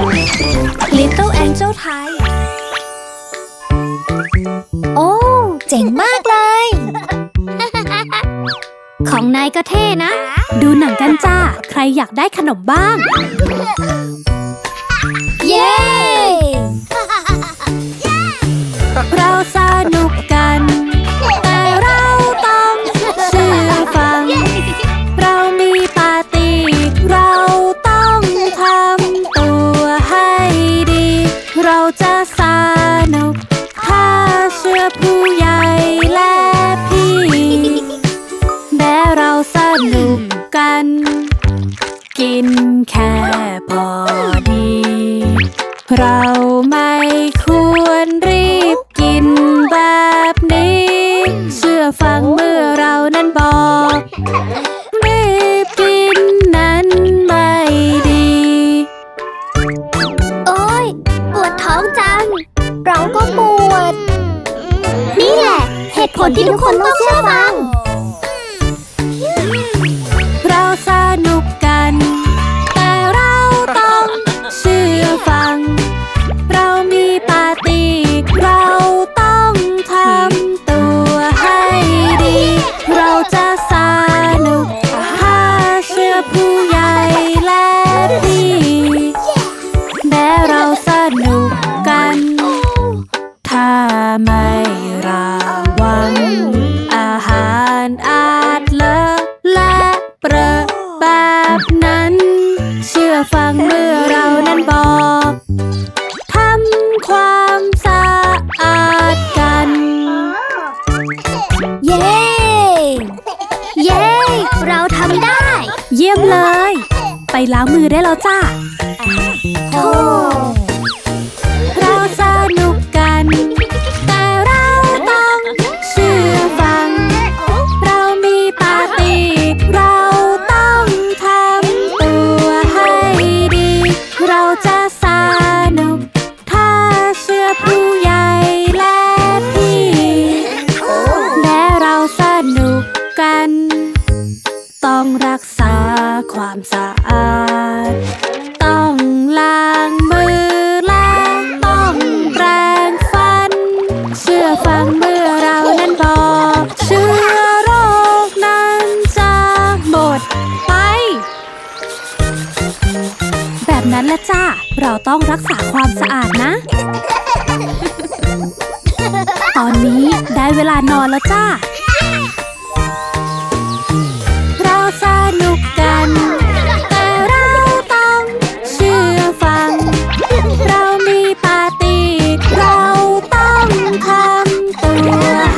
Little Angel ไทย โอ้ เจ๋งมากเลย ของนายก็เท่นะ ดูหนังกันจ้า ใครอยากได้ขนมบ้าง เย้ พอดี เราไม่ควรรีบกินแบบนี้ เชื่อฟังเมื่อเรานั้นบอกรีบกินนั้นไม่ดี โอ้ยปวดท้องจัง เราก็ปวด นี่แหละ เหตุผลที่ทุกคนต้องเชื่อฟัง ฟังเมื่อเรานั้นบอกทำความสะอาดกัน เย้ เย้ เราทำได้ เยี่ยมเลย ไปล้างมือได้แล้วจ้าโธ่ ต้องล้างมือและต้องแปรงฟัน เชื่อฟังเมื่อเรานั้นบอกเชื้อโรคนั้นจะหมดไป แบบนั้นละจ้า เราต้องรักษาความสะอาดนะ ตอนนี้ได้เวลานอนแล้วจ้า เราสนุกกัน Yeah.